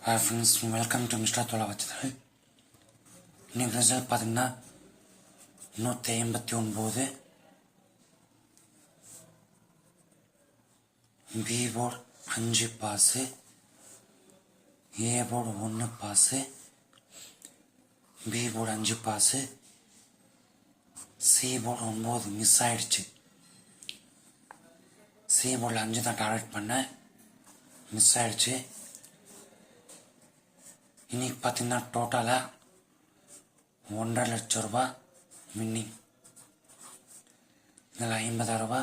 Hi friends welcome to mister தோலா வச்சது இன்னைக்கு result பார்த்தீங்கன்னா நூற்றி ஐம்பத்தி ஒன்பது பி போர்டு அஞ்சு பாஸு ஏ போர்டு ஒன்று பாஸு பி போர்டு அஞ்சு பாஸு சி போர்டு ஒம்பது மிஸ் ஆயிடுச்சு சி போர்டில் அஞ்சு தான் டார்கெட் பண்ணேன் மிஸ் ஆயிடுச்சு இன்னைக்கு பார்த்தீங்கன்னா டோட்டலாக ஒன்றரை லட்சம் ரூபா வின்னிங் இதில் ஐம்பதாயிரம் ரூபா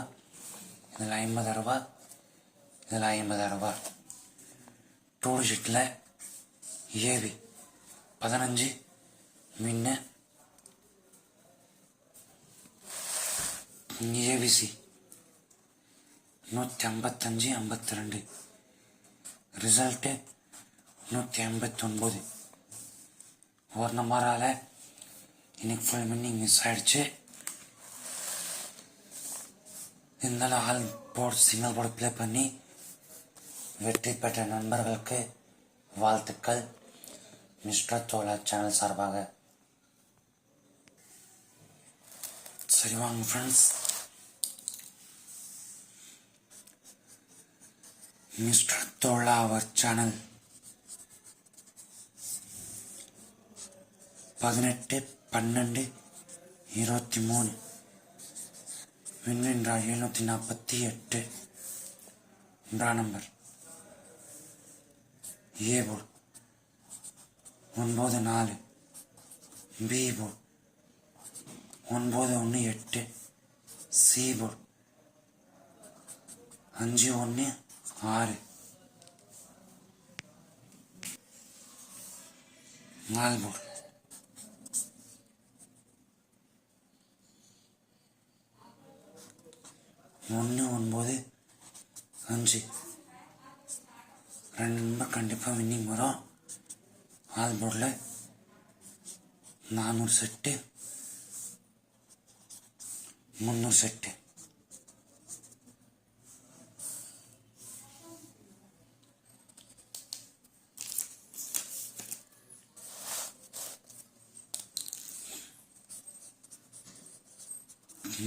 இதில் ஐம்பதாயிரம் ரூபா இதில் ஐம்பதாயிரம் ரூபா. டூல் ஷீட்டில் ஏவி பதினஞ்சு மின்னு. ஏவிசி நூற்றி ஐம்பத்தஞ்சு ஐம்பத்தி ரெண்டு. ரிசல்ட்டு நூற்றி ஐம்பத்தொன்பது. ஒரு நம்பரால் இன்னைக்கு ஃபுல் மின்னிங் மிஸ் ஆகிடுச்சு இருந்தாலும் all board signal board play பண்ணி வெற்றி பெற்ற நண்பர்களுக்கு வாழ்த்துக்கள். மிஸ்டர் தோலா சேனல் சார்பாக. சரி வாங்க ஃப்ரெண்ட்ஸ் மிஸ்டர் தோலா அவர் சேனல் பதினெட்டு பன்னெண்டு இருபத்தி மூணு விண்வென்றால் எழுநூற்றி நாற்பத்தி எட்டு. ஒன்றாம் நம்பர். ஏ போர்டு ஒன்பது நாலு. பி போர்டு ஒன்பது ஒன்று எட்டு. சி போர்டு அஞ்சு ஒன்று ஆறு. நாலு போர்டு ஒன்று ஒன்பது. அஞ்சு. ரெண்டு நம்பர் கண்டிப்பாக வின்னிங் வரும். ஆல் போர்டில் நானூறு செட்டு. முந்நூறு செட்டு.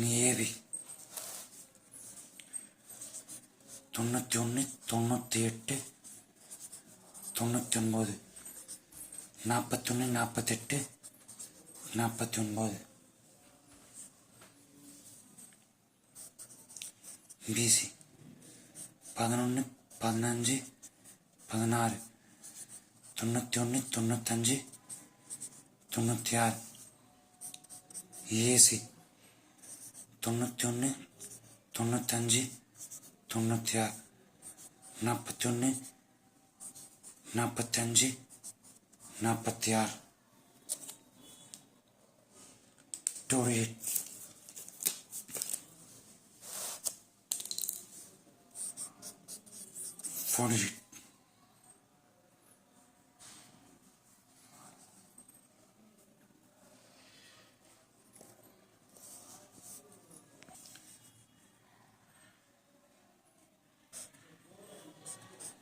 ஏவி. தொண்ணூற்றி ஒன்று தொண்ணூற்றி எட்டு தொண்ணூற்றி ஒன்பது நாற்பத்தொன்று நாற்பத்தெட்டு நாற்பத்தி ஒன்பது பிசி பதினொன்று பதினஞ்சு பதினாறு. தொண்ணூற்றி ஒன்று தொண்ணூத்தஞ்சு தொண்ணூற்றி ஆறு ஏசி தொண்ணூற்றி ஒன்று தொண்ணூத்தஞ்சு தொண்ணூற்றி ஆறு நாற்பத்தி ஒன்று நாற்பத்தஞ்சு நாற்பத்தி ஆறு டூ எயிட் ஃபோர்ட்டி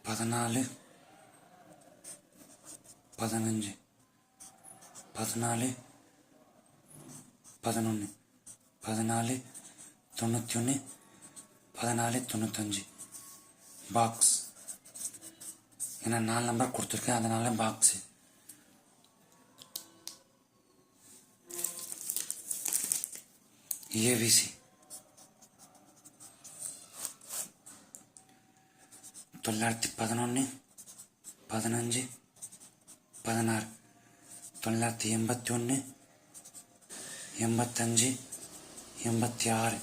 பதினாலு பதினஞ்சு பதினாலு பதினொன்று பதினாலு தொண்ணூற்றி ஒன்று பதினாலு தொண்ணூத்தஞ்சு. பாக்ஸ் ஏன்னா நாலு நம்பர் கொடுத்துருக்கேன் அதனால பாக்ஸு ஏவிசி தொள்ளாயிரத்தி பதினொன்று பதினஞ்சு பதினாறு தொள்ளாயிரத்தி எண்பத்தி ஒன்று எண்பத்தஞ்சு எண்பத்தி ஆறு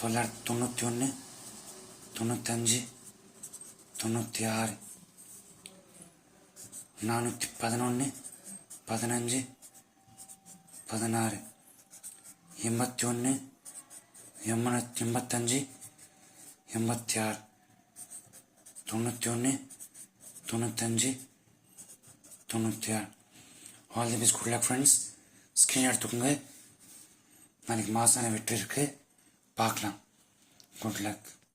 தொள்ளாயிரத்தி தொண்ணூற்றி ஒன்று தொண்ணூத்தஞ்சு தொண்ணூற்றி ஆறு நானூற்றி பதினொன்று பதினஞ்சு பதினாறு எண்பத்தி ஒன்று எண்பத்தி எண்பத்தஞ்சு எண்பத்தி ஆறு தொண்ணூற்றி ஒன்று தொண்ணூத்தஞ்சு தொண்ணூற்றி ஆறு all the best good luck friends screen எடுத்துக்கோங்க. நாளைக்கு மாதம் வெற்றி இருக்கு பார்க்கலாம். Good luck